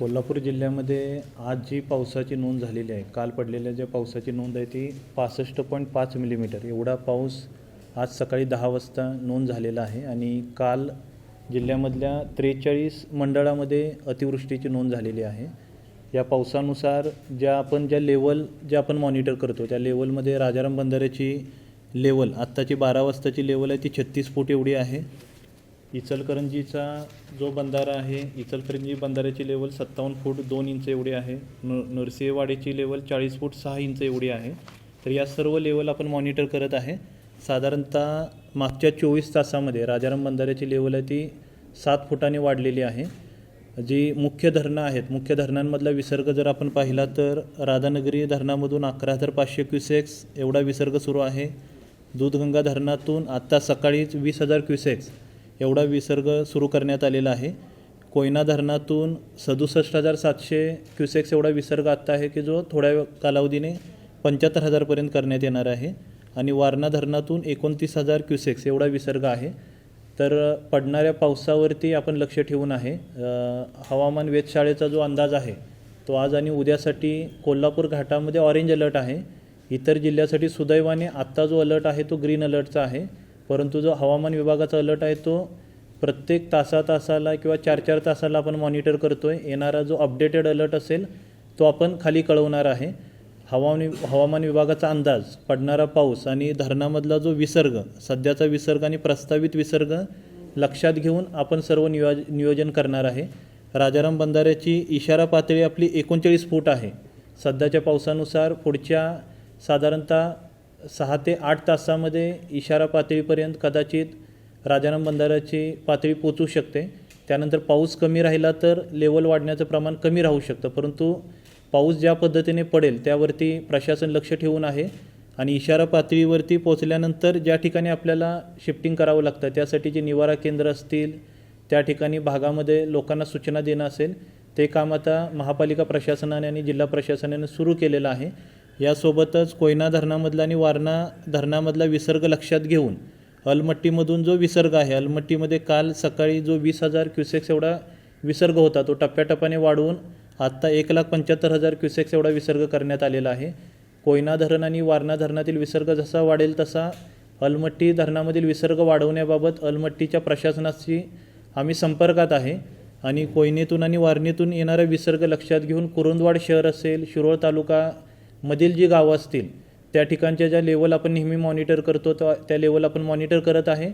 कोल्हापूर जिल्ह्यामध्ये आज जी पावसाची नोंद झालेली आहे काल पडलेल्या ज्या पावसाची नोंद आहे ती पासष्ट पॉईंट पाच मिलीमीटर. एवढा पाऊस आज सकाळी दहा वाजता नोंद झालेला आहे आणि काल जिल्ह्यामधल्या त्रेचाळीस मंडळामध्ये अतिवृष्टीची नोंद झालेली आहे. या पावसानुसार ज्या आपण ज्या लेवल ज्या आपण मॉनिटर करतो त्या लेवलमध्ये राजाराम बंधाऱ्याची लेवल आत्ताची बारा वाजताची लेवल आहे ती छत्तीस फूट एवढी आहे. इचलकरंजीचा जो बंधारा आहे इचलकरंजी बंधाऱ्याची लेवल सत्तावन्न फूट दोन इंच एवढी आहे. न नरसिंहवाडीची लेवल चाळीस फूट सहा इंच एवढी आहे. तर या सर्व लेवल आपण मॉनिटर करत आहे. साधारणतः मागच्या चोवीस तासामध्ये राजाराम बंधाऱ्याची लेवल आहे ती सात फुटाने वाढलेली आहे. जी मुख्य धरणं आहेत मुख्य धरणांमधला विसर्ग जर आपण पाहिला तर राधानगरी धरणामधून अकरा हजार पाचशे क्युसेक्स एवढा विसर्ग सुरू आहे. दूधगंगा धरणातून आत्ता सकाळीच वीस हजार क्युसेक्स एवढा विसर्ग सुरू करण्यात आलेला आहे. कोयना धरणातून सदुसष्ट हजार सातशे क्युसेक्स एवढा विसर्ग आत्ता आहे की जो थोड्या कालावधीने पंच्याहत्तर हजारपर्यंत करण्यात येणार आहे. आणि वारणा धरणातून एकोणतीस हजार क्युसेक्स एवढा विसर्ग आहे. तर पडणाऱ्या पावसावरती आपण लक्ष ठेवून आहे. हवामान वेधशाळेचा जो अंदाज आहे तो आज आणि उद्यासाठी कोल्हापूर घाटामध्ये ऑरेंज अलर्ट आहे. इतर जिल्ह्यासाठी सुदैवाने आत्ता जो अलर्ट आहे तो ग्रीन अलर्टचा आहे. परंतु जो हवामान विभागाचा अलर्ट आहे तो प्रत्येक तासा तासाला किंवा चार चार तासाला आपण मॉनिटर करतो आहे येणारा जो अपडेटेड अलर्ट असेल तो आपण खाली कळवणार आहे. हवामान हवामान विभागाचा अंदाज पडणारा पाऊस आणि धरणामधला जो विसर्ग सध्याचा विसर्ग आणि प्रस्तावित विसर्ग लक्षात घेऊन आपण सर्व नियोज नियोजन करणार आहे. राजाराम बंधाऱ्याची इशारा पातळी आपली एकोणचाळीस फूट आहे. सध्याच्या पावसानुसार पुढच्या साधारणतः सहा ते आठ तासामध्ये इशारा पातळीपर्यंत कदाचित राजाराम बंधाऱ्याची पातळी पोचू शकते. त्यानंतर पाऊस कमी राहिला तर लेवल वाढण्याचं प्रमाण कमी राहू शकतं. परंतु पाऊस ज्या पद्धतीने पडेल त्यावरती प्रशासन लक्ष ठेवून आहे आणि इशारा पातळीवरती पोचल्यानंतर ज्या ठिकाणी आपल्याला शिफ्टिंग करावं लागतं त्यासाठी जे निवारा केंद्र असतील त्या ठिकाणी भागामध्ये लोकांना सूचना देणं असेल ते काम आता महापालिका प्रशासनाने आणि जिल्हा प्रशासनाने सुरू केलेलं आहे. यासोबतच कोयना धरणामधला आणि वारणा धरणामधला विसर्ग लक्षात घेऊन अलमट्टीमधून जो विसर्ग आहे अलमट्टीमध्ये काल सकाळी जो वीस हजार क्युसेक्स एवढा विसर्ग होता तो टप्प्याटप्प्याने वाढवून आत्ता एक लाख पंच्याहत्तर हजार क्युसेक्स एवढा विसर्ग करण्यात आलेला आहे. कोयना धरण आणि वारणा धरणातील विसर्ग जसा वाढेल तसा अलमट्टी धरणामधील विसर्ग वाढवण्याबाबत अलमट्टीच्या प्रशासनाशी आम्ही संपर्कात आहे आणि कोयनेतून आणि वारणीतून येणारा विसर्ग लक्षात घेऊन कुरुंदवाड शहर असेल शिरोळ तालुका मधील जी गावं असतील त्या ठिकाणच्या ज्या लेवल आपण नेहमी मॉनिटर करतो त्या त्या लेवल आपण मॉनिटर करत आहे.